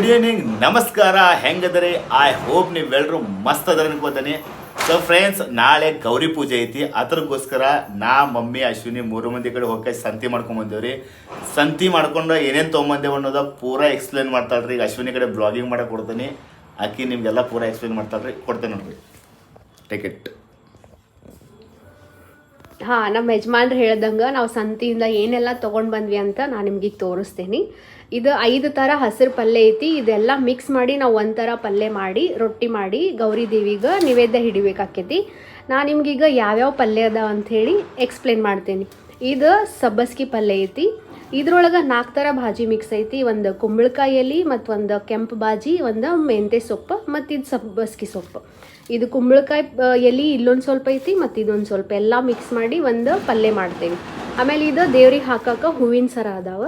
Good evening ನಮಸ್ಕಾರ. ಹೆಂಗದರೆ I hope ನೀವೆಲ್ಲರೂ ಮಸ್ತ್ ಅದರ ಅನ್ಕೋತಾನೆ ಸೊ ಫ್ರೆಂಡ್ಸ್ ನಾಳೆ ಗೌರಿ ಪೂಜೆ ಐತಿ. ಅದ್ರಗೋಸ್ಕರ ನಾ, ಮಮ್ಮಿ, ಅಶ್ವಿನಿ ಮೂರು ಮಂದಿ ಕಡೆ ಹೋಗಿ ಸಂತಿ ಮಾಡ್ಕೊಂಡ್ ಬಂದೇವ್ರಿ. ಸಂತಿ ಮಾಡ್ಕೊಂಡು ಏನೇನು ತೊಗೊಂಬಂದೇವು ಅನ್ನೋದ ಪೂರಾ ಎಕ್ಸ್ಪ್ಲೇನ್ ಮಾಡ್ತಾಳ್ರಿ. ಈಗ ಅಶ್ವಿನಿ ಕಡೆ ಬ್ಲಾಗಿಂಗ್ ಮಾಡಕ್ಕೆ ಕೊಡ್ತೀನಿ. ಆಕಿ ನಿಮ್ಗೆಲ್ಲ ಪೂರಾ ಎಕ್ಸ್ಪ್ಲೇನ್ ಮಾಡ್ತಾಳ್ರಿ. ಕೊಡ್ತೇನೆ ನೋಡ್ರಿ. ಟಿಕೆಟ್ ಹಾ, ನಮ್ಮ ಯಜಮಾನ್ರು ಹೇಳ್ದಂಗೆ ನಾವು ಸಂತಿಯಿಂದ ಏನೆಲ್ಲ ತೊಗೊಂಡು ಬಂದ್ವಿ ಅಂತ ನಾನು ನಿಮಗೆ ತೋರಿಸ್ತೀನಿ. ಇದು ಐದು ಥರ ಹಸಿರು ಪಲ್ಯ ಐತಿ. ಇದೆಲ್ಲ ಮಿಕ್ಸ್ ಮಾಡಿ ನಾವು ಒಂಥರ ಪಲ್ಯ ಮಾಡಿ, ರೊಟ್ಟಿ ಮಾಡಿ, ಗೌರಿ ದೇವಿಗೆ ನೈವೇದ್ಯ ಹಿಡಿಬೇಕಾಕೈತಿ. ನಾನು ನಿಮ್ಗೀಗ ಯಾವ್ಯಾವ ಪಲ್ಯ ಅದ ಅಂಥೇಳಿ ಎಕ್ಸ್ಪ್ಲೇನ್ ಮಾಡ್ತೀನಿ. ಇದು ಸಬ್ಬಸ್ಗಿ ಪಲ್ಯ ಐತಿ. ಇದ್ರೊಳಗೆ ನಾಲ್ಕು ಥರ ಭಾಜಿ ಮಿಕ್ಸ್ ಐತಿ. ಒಂದು ಕುಂಬಳಕಾಯಿ ಎಲೆ ಮತ್ತು ಒಂದು ಕೆಂಪು ಬಾಜಿ ಒಂದು ಮೆಂತೆ ಸೊಪ್ಪು ಮತ್ತು ಇದು ಸಬ್ಬಸ್ಗಿ ಸೊಪ್ಪು. ಇದು ಕುಂಬಳಕಾಯಿ ಎಲೆ ಇಲ್ಲೊಂದು ಸ್ವಲ್ಪ ಐತಿ ಮತ್ತು ಇದೊಂದು ಸ್ವಲ್ಪ ಎಲ್ಲ ಮಿಕ್ಸ್ ಮಾಡಿ ಒಂದು ಪಲ್ಯ ಮಾಡ್ತೇವೆ. ಆಮೇಲೆ ಇದು ದೇವ್ರಿಗೆ ಹಾಕಕ್ಕೆ ಹೂವಿನ ಸರ ಅದಾವ.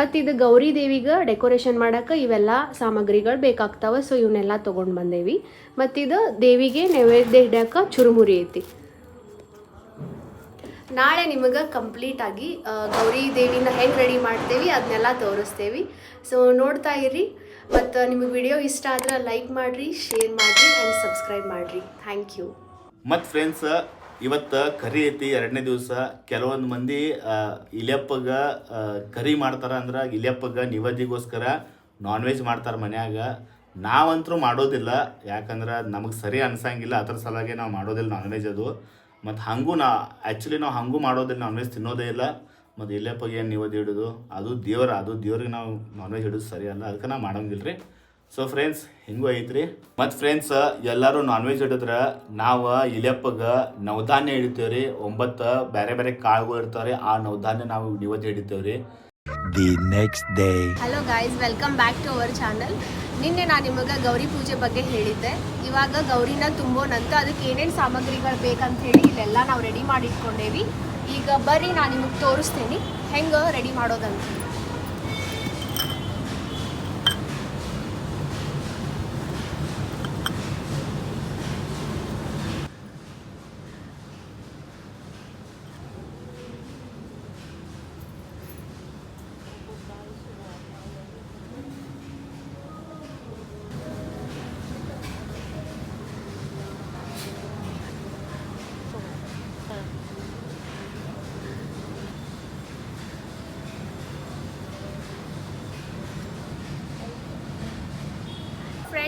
ಮತ್ತು ಇದು ಗೌರಿ ದೇವಿಗೆ ಡೆಕೋರೇಷನ್ ಮಾಡೋಕೆ ಇವೆಲ್ಲ ಸಾಮಗ್ರಿಗಳು ಬೇಕಾಗ್ತಾವ. ಸೊ ಇವನ್ನೆಲ್ಲ ತೊಗೊಂಡು ಬಂದೇವಿ. ಮತ್ತು ಇದು ದೇವಿಗೆ ನೈವೇದ್ಯ ಇಡಕ್ಕೆ ಚುರುಮುರಿ ಐತಿ. ನಾಳೆ ನಿಮಗೆ ಕಂಪ್ಲೀಟ್ ಆಗಿ ಗೌರಿ ದೇವಿನ ಹೆಂಗೆ ರೆಡಿ ಮಾಡ್ತೇವೆ ಅದನ್ನೆಲ್ಲ ತೋರಿಸ್ತೇವಿ. ಸೊ ನೋಡ್ತಾ ಇರಿ ಮತ್ತು ನಿಮಗೆ ವಿಡಿಯೋ ಇಷ್ಟ ಆದ್ರೆ ಲೈಕ್ ಮಾಡಿರಿ ಶೇರ್ ಮಾಡಿರಿ ಆ್ಯಂಡ್ ಸಬ್ಸ್ಕ್ರೈಬ್ ಮಾಡಿರಿ. ಥ್ಯಾಂಕ್ ಯು ಮತ್ತು ಫ್ರೆಂಡ್ಸ್ ಇವತ್ತು ಕರಿ ಐತಿ, ಎರಡನೇ ದಿವಸ. ಕೆಲವೊಂದು ಮಂದಿ ಇಲಿಯಪ್ಪಗ ಕರಿ ಮಾಡ್ತಾರ ಅಂದ್ರೆ ಇಲಿಯಪ್ಪಗ ನಿವದಿಗೋಸ್ಕರ ನಾನ್ ವೆಜ್ ಮಾಡ್ತಾರೆ ಮನ್ಯಾಗ. ನಾವಂತರೂ ಮಾಡೋದಿಲ್ಲ, ಯಾಕಂದ್ರೆ ನಮಗೆ ಸರಿ ಅನ್ಸಂಗಿಲ್ಲ, ಅದ್ರ ಸಲುವಾಗಿ ನಾವು ಮಾಡೋದಿಲ್ಲ ನಾನ್ ವೆಜ್ ಅದು. ಮತ್ತು ಹಂಗೂ ನಾ ಆ್ಯಕ್ಚುಲಿ ನಾವು ಹಂಗೂ ಮಾಡೋದಿಲ್ಲ ನಾನ್ ವೆಜ್ ತಿನ್ನೋದೇ ಇಲ್ಲ. ಮತ್ತು ಇಲೆಪ್ಪಗೆ ಏನು ನೀವದು ಹಿಡೋದು ಅದು ದೇವರ, ಅದು ದೇವ್ರಿಗೆ ನಾವು ನಾನ್ ವೆಜ್ ಹಿಡಿದು ಸರಿ ಅಲ್ಲ ಅದಕ್ಕೆ ನಾವು ಮಾಡಂಗಿಲ್ಲ ರೀ ಸೊ ಫ್ರೆಂಡ್ಸ್ ಹಿಂಗೂ ಐತ್ರಿ. ಮತ್ತು ಫ್ರೆಂಡ್ಸ್ ಎಲ್ಲರೂ ನಾನ್ ವೆಜ್ ಹಿಡಿದ್ರೆ, ನಾವು ಇಲೆಪ್ಪಗ ನವಧಾನ್ಯ ಹಿಡಿತೇವೆ ರೀ ಒಂಬತ್ತು ಬೇರೆ ಬೇರೆ ಕಾಳುಗಳು ಇರ್ತಾವೆ ರೀ ಆ ನವಧಾನ್ಯ ನಾವು ಇವತ್ತು ಹಿಡಿತೇವ್ರಿ the next day hello guys welcome back to our channel ನಿನ್ನೆ ನಾನು ನಿಮಗೆ ಗೌರಿ ಪೂಜೆ ಬಗ್ಗೆ ಹೇಳಿದ್ದೆ. ಇವಾಗ ಗೌರಿನ ತುಂಬೋನಂತ ಅದಕ್ಕೆ ಏನೇನು ಸಾಮಗ್ರಿಗಳು ಬೇಕಂತ ಹೇಳಿ ಇಲ್ಲೆಲ್ಲ ನಾವು ರೆಡಿ ಮಾಡಿ ಇಟ್ಕೊಂಡೇವಿ. ಈಗ ಬರ್ರಿ, ನಾನು ನಿಮಗೆ ತೋರಿಸ್ತೀನಿ. ಹೆಂಗೆ ರೆಡಿ ಮಾಡೋದಂತ.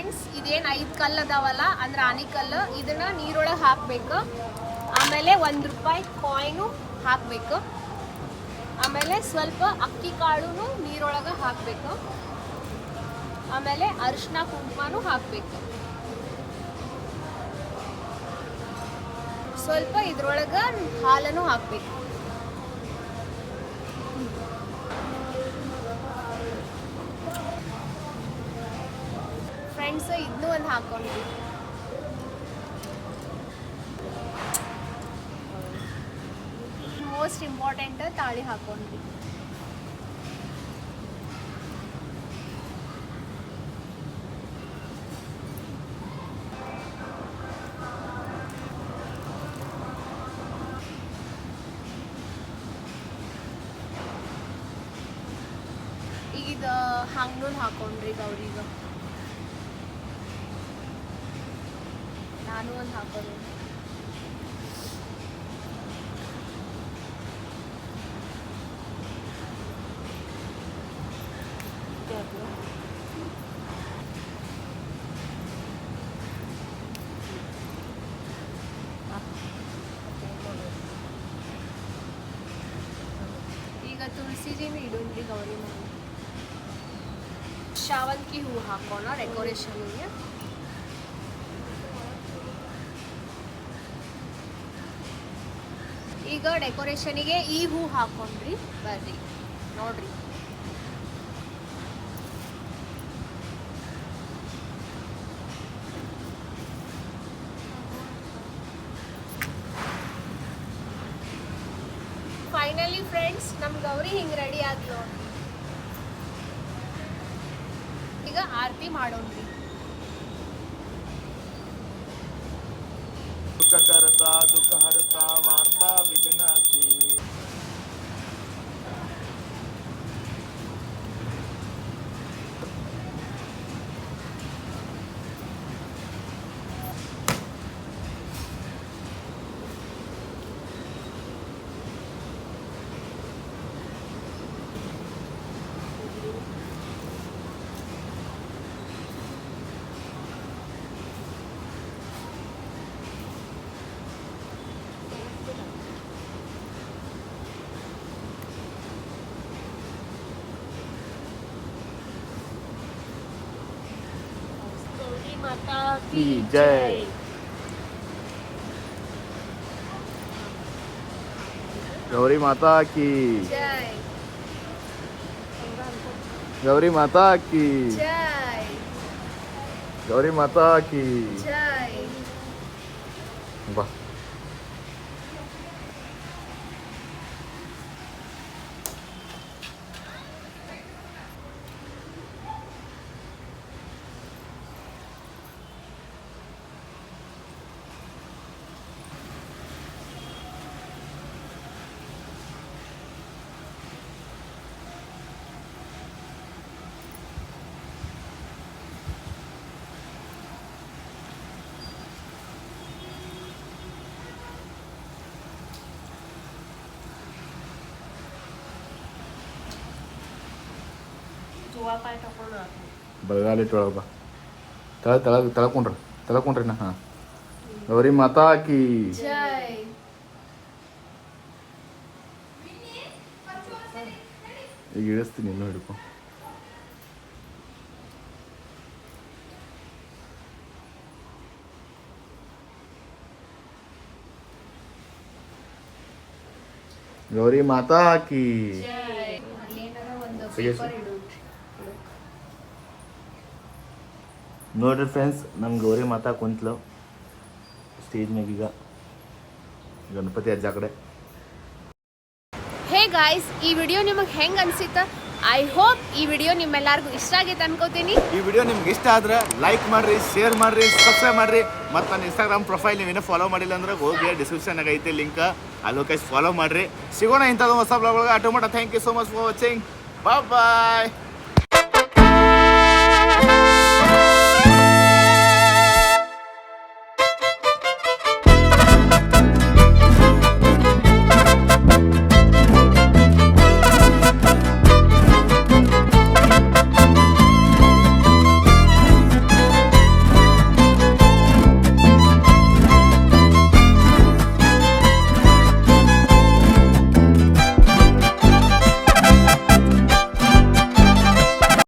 ಫ್ರೆಂಡ್ಸ್, ಇದೇನು ಐದು ಕಲ್ಲು ಅದಾವಲ್ಲ, ಅಂದ್ರೆ ಆನಿಕಲ್ಲು ಇದನ್ನ ನೀರೊಳಗೆ ಹಾಕಬೇಕು. ಆಮೇಲೆ ಒಂದು ರೂಪಾಯಿ ಕಾಯಿನು ಹಾಕಬೇಕು. ಆಮೇಲೆ ಸ್ವಲ್ಪ ಅಕ್ಕಿ ಕಾಳು ನೀರೊಳಗೆ ಹಾಕಬೇಕು. ಆಮೇಲೆ ಅರಿಶಿನ ಕುಂಕುಮನೂ ಹಾಕಬೇಕು. ಸ್ವಲ್ಪ ಇದ್ರೊಳಗೆ ಹಾಲನ್ನು ಹಾಕಬೇಕು. ಫ್ರೆಂಡ್ಸ್ ಇದನ್ನೂ ಒಂದು ಹಾಕೊಂಡ್ವಿ ಮೋಸ್ಟ್ ಇಂಪಾರ್ಟೆಂಟ್ ತಾಳಿ ಹಾಕೊಂಡ್ವಿ ಈಗ ಇದು ಹಂಗೂ ಹಾಕೊಂಡ್ರಿ ಗೌರಿಗ. ನಾನು ಒಂದು ಹಾಕೋದು ಈಗ ತುಳಸಿಜಿನ ಇಡೋಣ್ರಿ ಗೌರಿ ಮನೆ ಶಾವಂತಿಗೆ ಹೂ ಹಾಕೋಣ ಡೆಕೋರೇಷನ್ಗೆ ಈಗ ಡೆಕೋರೇಷನಿಗೆ ಈ ಹೂ ಹಾಕೊಂಡ್ರಿ, ಬರ್ರಿ, ನೋಡ್ರಿ. ಫೈನಲಿ ಫ್ರೆಂಡ್ಸ್ ನಮ್ ಗೌರಿ ಹಿಂಗ್ ರೆಡಿ ಆದ್ಲು. ಈಗ ಆರತಿ ಮಾಡೋಣ್ರಿ. ਦੁਖ ਕਰਤਾ ਦੁਖ ਹਰਤਾ ਵਾਰਤਾ ਵਿਗਨਾਸ਼ੀ DJ. Gauri Mata Ki. Jai. Gauri Mata Ki. Jai. Gauri ಬಾ ಬಲಗಾಲಿ ಇಟ್ಟೊಳಗೆ ಬಾ. ತಳ ತಳಗ ತಳ್ಕೊಂಡ್ರಿ ತಳಕೊಂಡ್ರಿ ನಾ. ಹಾಂ ಗೌರಿ ಮಾತಾ ಕಿ. जय ಈಗ ಇಳಿಸ್ತೀನಿ ಇನ್ನೂ ಹಿಡ್ಕೊ. ಗೌರಿ ಮಾತಾ ನೋಡ್ರಿ ಫ್ರೆಂಡ್ಸ್ ನಮ್ಮ ಗೌರಿ ಮಾತಾ ಕುಂತ್ಲು. ಸ್ಟೇಜ್ ಮ್ಯಾಗೀಗ ಗಣಪತಿ ಅಜ್ಜ ಕಡೆ. ಹೇ ಗಾಯ್ಸ್ ಈ ವಿಡಿಯೋ ನಿಮಗೆ ಹೆಂಗ್ ಅನ್ಸಿತ್ತ? ಐ ಹೋಪ್ ಈ ವಿಡಿಯೋ ನಿಮ್ಮೆಲ್ಲರಿಗೂ ಇಷ್ಟ ಆಗೈತೆ ಅನ್ಕೋತೀನಿ. ಈ ವಿಡಿಯೋ ನಿಮ್ಗೆ ಇಷ್ಟ ಆದ್ರೆ ಲೈಕ್ ಮಾಡ್ರಿ ಶೇರ್ ಮಾಡ್ರಿ ಸಬ್ಸ್ಕ್ರೈಬ್ ಮಾಡ್ರಿ. ಮತ್ತು ನನ್ನ ಇನ್ಸ್ಟಾಗ್ರಾಮ್ ಪ್ರೊಫೈಲ್ ನೀವೇನೋ ಫಾಲೋ ಮಾಡಿಲ್ಲ ಅಂದ್ರೆ ಹೋಗಿ ಡಿಸ್ಕ್ರಿಪ್ಷನ್ ಐತೆ ಲಿಂಕ್ ಅಲ್ಲಿ ಕೈಸ್ ಫಾಲೋ ಮಾಡ್ರಿ. ಸಿಗೋಣ ಇಂಥದ್ದು ಹೊಸ ಬ್ಲಾಗ್ ಒಳಗೆ. ಆಟೋ ಮಾಡ thank you so much for watching bye bye